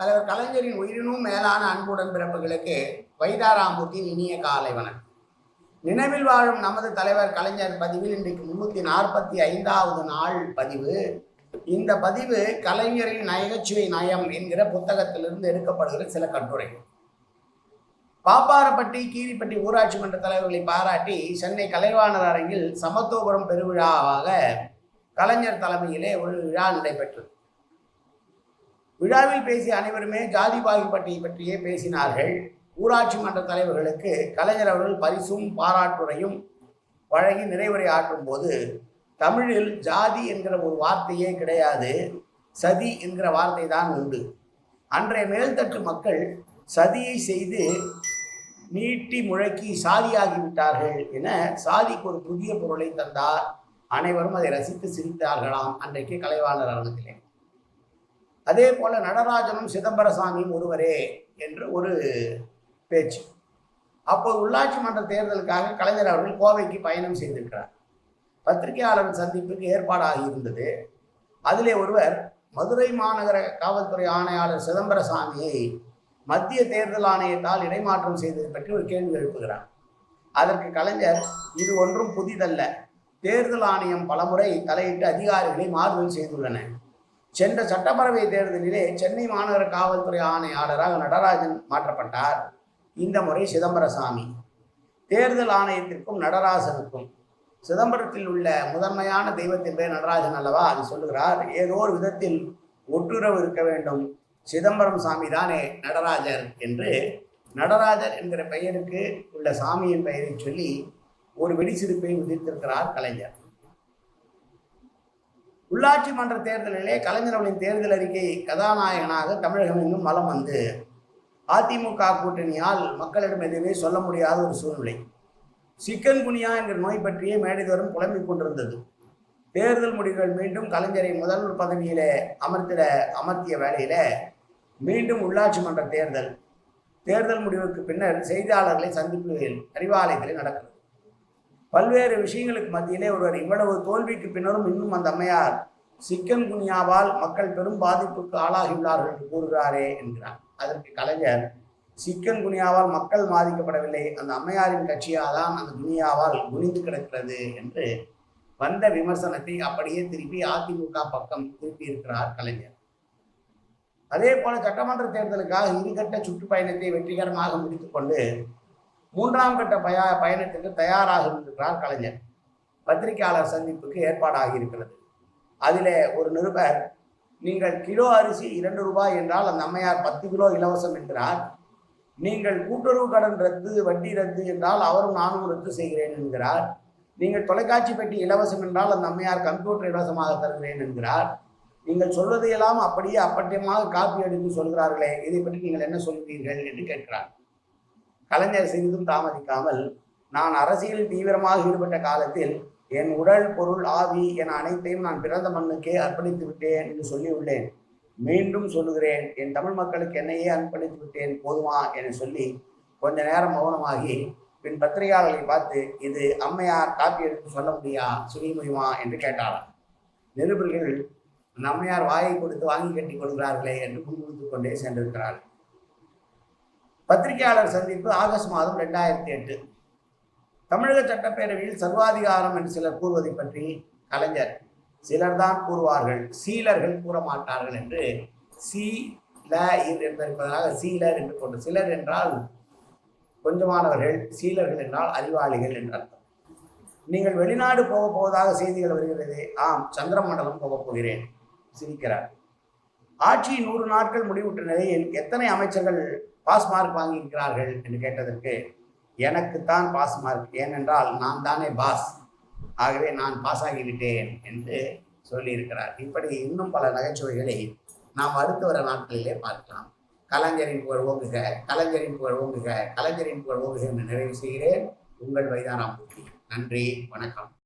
தலைவர் கலைஞரின் உயிரினும் மேலான அன்புடன் பிறப்புகளுக்கு வைதாராமூர்த்தியின் இனிய காலை வணக்கம். நினைவில் வாழும் நமது தலைவர் கலைஞர் பதிவில் இன்றைக்கு முன்னூத்தி நாற்பத்தி ஐந்தாவது நாள் பதிவு. இந்த பதிவு கலைஞரின் நகைச்சுவை நயம் என்கிற புத்தகத்திலிருந்து எடுக்கப்படுகிற சில கட்டுரைகள் பாப்பாரப்பட்டி கீரிப்பட்டி ஊராட்சி மன்ற தலைவர்களை பாராட்டி சென்னை கலைவாணர் அரங்கில் சமத்துவபுரம் பெருவிழாவாக கலைஞர் தலைமையிலே ஒரு விழா நடைபெற்றது. விழாவில் பேசிய அனைவருமே ஜாதி பாகுபட்டியை பற்றியே பேசினார்கள். ஊராட்சி மன்ற தலைவர்களுக்கு கலைஞர் அவர்கள் பரிசும் பாராட்டுரையும் வழங்கி நிறைவுரை ஆற்றும் போது தமிழில் ஜாதி என்கிற ஒரு வார்த்தையே கிடையாது சதி என்கிற வார்த்தை தான் உண்டு. அன்றைய மேல்தட்டு மக்கள் சதியை செய்து நீட்டி முழக்கி சாதியாகிவிட்டார்கள் என சாதிக்கு ஒரு புதிய பொருளை தந்தார். அனைவரும் அதை ரசித்து சிரித்தார்களாம் அன்றைக்கு கலைவாணர் அரங்கத்திலே. அதே போல நடராஜனும் சிதம்பரசாமியும் ஒருவரே என்று ஒரு பேச்சு. அப்போது உள்ளாட்சி மன்ற தேர்தலுக்காக கலைஞர் அவர்கள் கோவைக்கு பயணம் செய்திருக்கிறார். பத்திரிகையாளர் சந்திப்புக்கு ஏற்பாடாகி இருந்தது. அதிலே ஒருவர் மதுரை மாநகர காவல்துறை ஆணையாளர் சிதம்பரசாமியை மத்திய தேர்தல் ஆணையத்தால் இடைமாற்றம் செய்தது பற்றி ஒரு கேள்வி எழுப்புகிறார். அதற்கு கலைஞர் இது ஒன்றும் புதிதல்ல. தேர்தல் ஆணையம் பலமுறை தலையிட்டு அதிகாரிகளை மாறுதல் செய்துள்ளன. சென்ற சட்டப்பேரவை தேர்தலிலே சென்னை மாநகர காவல்துறை ஆணையாளராக நடராஜன் மாற்றப்பட்டார். இந்த முறை சிதம்பரசாமி. தேர்தல் ஆணையத்திற்கும் நடராஜனுக்கும் சிதம்பரத்தில் உள்ள முதன்மையான தெய்வத்தின் பேர் நடராஜன் அல்லவா? அது சொல்லுகிறார். ஏதோ ஒரு விதத்தில் ஒட்டுறவு இருக்க வேண்டும். சிதம்பரம் சாமி தானே நடராஜர் என்று நடராஜர் என்கிற பெயருக்கு உள்ள சாமியின் பெயரை சொல்லி ஒரு வெடிச்சிருப்பை உதித்திருக்கிறார் கலைஞர். உள்ளாட்சி மன்ற தேர்தலிலே கலைஞர்களின் தேர்தல் அறிக்கை கதாநாயகனாக தமிழகம் எங்கும் மலம் வந்து. அதிமுக கூட்டணியால் மக்களிடம் எதுவுமே சொல்ல முடியாத ஒரு சூழ்நிலை. சிக்கன் குனியா என்கிற நோய் பற்றியே மேடைதோறும் புலம்பிக் கொண்டிருந்தது. தேர்தல் முடிவுகள் மீண்டும் கலைஞரை முதல்வர் பதவியிலே அமர்த்திட அமர்த்திய வேளையில மீண்டும் உள்ளாட்சி மன்ற தேர்தல். தேர்தல் முடிவுக்கு பின்னர் செய்தியாளர்களை சந்திப்பு அறிவாலயத்தில் நடக்கிறது. பல்வேறு விஷயங்களுக்கு மத்தியிலே ஒருவர் இவ்வளவு தோல்விக்கு பின்னரும் இன்னும் அந்த அம்மையார் சிக்கன் குனியாவால் மக்கள் பெரும் பாதிப்புக்கு ஆளாகியுள்ளார்கள் என்று கூறுகிறாரே என்கிறார். அதற்கு கலைஞர் சிக்கன் குனியாவால் மக்கள் பாதிக்கப்படவில்லை. அந்த அம்மையாரின் கட்சியாதான் அந்த குனியாவால் குனிந்து கிடக்கிறது என்று வந்த விமர்சனத்தை அப்படியே திருப்பி அதிமுக பக்கம் திருப்பி இருக்கிறார் கலைஞர். அதே போல சட்டமன்ற தேர்தலுக்காக இருகட்ட சுற்றுப்பயணத்தை வெற்றிகரமாக முடித்துக்கொண்டு மூன்றாம் கட்ட பய பயணத்துக்கு தயாராக இருக்கிறார் கலைஞர் பத்திரிகையாளர் சந்திப்புக்கு ஏற்பாடாகி இருக்கிறது அதில் ஒரு நிருபர் நீங்கள் கிலோ அரிசி இரண்டு ரூபாய் என்றால் அந்த அம்மையார் பத்து கிலோ இலவசம் என்கிறார். நீங்கள் கூட்டுறவு கடன் ரத்து வட்டி ரத்து என்றால் அவரும் நானும் ரத்து செய்கிறேன் என்கிறார். நீங்கள் தொலைக்காட்சி பெட்டி இலவசம் என்றால் அந்த அம்மையார் கம்ப்யூட்டர் இலவசமாக தருகிறேன் என்கிறார். நீங்கள் சொல்வதையெல்லாம் அப்படியே அப்பட்டியமாக காப்பி எடுத்து சொல்கிறார்களே இதை பற்றி நீங்கள் என்ன சொல்கிறீர்கள்? என்று கேட்கிறார். கலைஞர் சிறிதும் தாமதிக்காமல் நான் அரசியலில் தீவிரமாக ஈடுபட்ட காலத்தில் என் உடல் பொருள் ஆவி என அனைத்தையும் நான் பிறந்த மண்ணுக்கே அர்ப்பணித்து விட்டேன் என்று சொல்லியுள்ளேன். மீண்டும் சொல்லுகிறேன் என் தமிழ் மக்களுக்கு என்னையே அர்ப்பணித்து விட்டேன் போதுமா என சொல்லி கொஞ்ச நேரம் மௌனமாகி பின் பத்திரிகையாளர்களை பார்த்து இது அம்மையார் காப்பி எடுத்து சொல்ல முடியா சொல்ல முடியுமா என்று கேட்டாராம் நிருபர்கள் அந்த அம்மையார் வாயை கொடுத்து வாங்கி கட்டி கொள்கிறார்களே என்று முன்னிறுத்திக் கொண்டே சென்றிருக்கிறார்கள். பத்திரிகையாளர் சந்திப்பு ஆகஸ்ட் மாதம் ரெண்டாயிரத்தி எட்டு. தமிழக சட்டப்பேரவையில் சர்வாதிகாரம் என்று சிலர் கூறுவதை பற்றி கலைஞர் சிலர் தான் கூறுவார்கள். சீலர்கள் கூற மாட்டார்கள் என்று சி ல என்பதற்காக சீலர் என்று கொண்டு சிலர் என்றால் கொஞ்சமானவர்கள் சீலர்கள் என்றால் அறிவாளிகள் என்று அர்த்தம். நீங்கள் வெளிநாடு போக போவதாக செய்திகள் வருகிறது. ஆம் சந்திரமண்டலம் போகப் போகிறேன் சிரிக்கிறார். ஆட்சி நூறு நாட்கள் முடிவுற்ற நிலையில் எத்தனை அமைச்சர்கள் பாஸ் மார்க் வாங்கியிருக்கிறார்கள் என்று கேட்டதற்கு எனக்கு தான் பாஸ் மார்க் ஏனென்றால் நான் தானே பாஸ். ஆகவே நான் பாஸ் ஆகிவிட்டேன் என்று சொல்லியிருக்கிறார். இப்படி இன்னும் பல நகைச்சுவைகளை நாம் அடுத்து வர நாட்களிலே பார்க்கலாம். கலைஞரின் புகழ் ஓங்குக கலைஞரின் புகழ் ஓங்குக கலைஞரின் புகழ் ஓங்குக என்று நிறைவு செய்கிறேன். உங்கள் வைதானாமூர்த்தி நன்றி வணக்கம்.